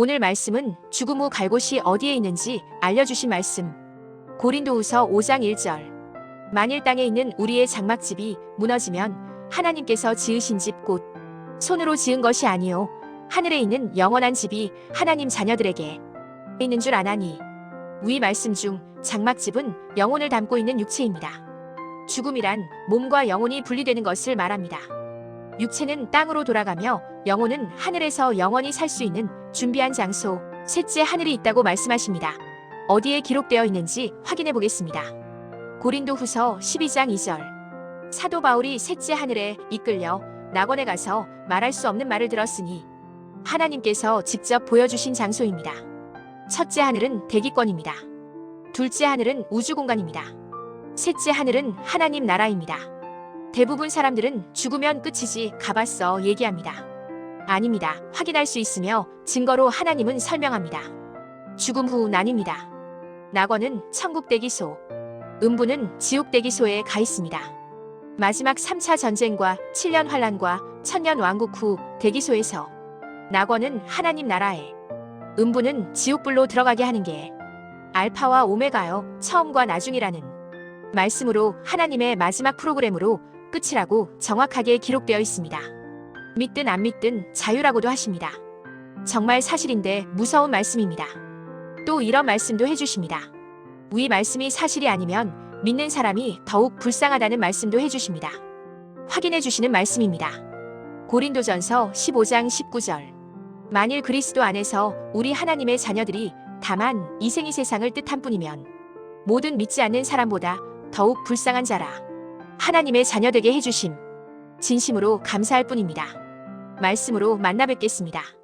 오늘 말씀은 죽음 후 갈 곳이 어디에 있는지 알려주신 말씀. 고린도후서 5장 1절. 만일 땅에 있는 우리의 장막집이 무너지면 하나님께서 지으신 집 곧 손으로 지은 것이 아니요 하늘에 있는 영원한 집이 하나님 자녀들에게 있는 줄 아나니 위 말씀 중 장막집은 영혼을 담고 있는 육체입니다. 죽음이란 몸과 영혼이 분리되는 것을 말합니다. 육체는 땅으로 돌아가며 영혼은 하늘에서 영원히 살 수 있는 준비한 장소, 셋째 하늘이 있다고 말씀하십니다. 어디에 기록되어 있는지 확인해 보겠습니다. 고린도 후서 12장 2절. 사도 바울이 셋째 하늘에 이끌려 낙원에 가서 말할 수 없는 말을 들었으니 하나님께서 직접 보여주신 장소입니다. 첫째 하늘은 대기권입니다. 둘째 하늘은 우주 공간입니다. 셋째 하늘은 하나님 나라입니다. 대부분 사람들은 죽으면 끝이지 가봤어 얘기합니다. 아닙니다. 확인할 수 있으며 증거로 하나님은 설명합니다. 죽음 후 난입니다. 낙원은 천국 대기소, 음부는 지옥 대기소에 가 있습니다. 마지막 3차 전쟁과 7년 환란과 천년 왕국 후 대기소에서 낙원은 하나님 나라에, 음부는 지옥불로 들어가게 하는 게 알파와 오메가요 처음과 나중이라는 말씀으로 하나님의 마지막 프로그램으로 끝이라고 정확하게 기록되어 있습니다. 믿든 안 믿든 자유라고도 하십니다. 정말 사실인데 무서운 말씀입니다. 또 이런 말씀도 해주십니다. 위 말씀이 사실이 아니면 믿는 사람이 더욱 불쌍하다는 말씀도 해주십니다. 확인해 주시는 말씀입니다. 고린도전서 15장 19절. 만일 그리스도 안에서 우리 하나님의 자녀들이 다만 이생이 세상을 뜻한 뿐이면 모든 믿지 않는 사람보다 더욱 불쌍한 자라 하나님의 자녀되게 해주심 진심으로 감사할 뿐입니다. 말씀으로 만나 뵙겠습니다.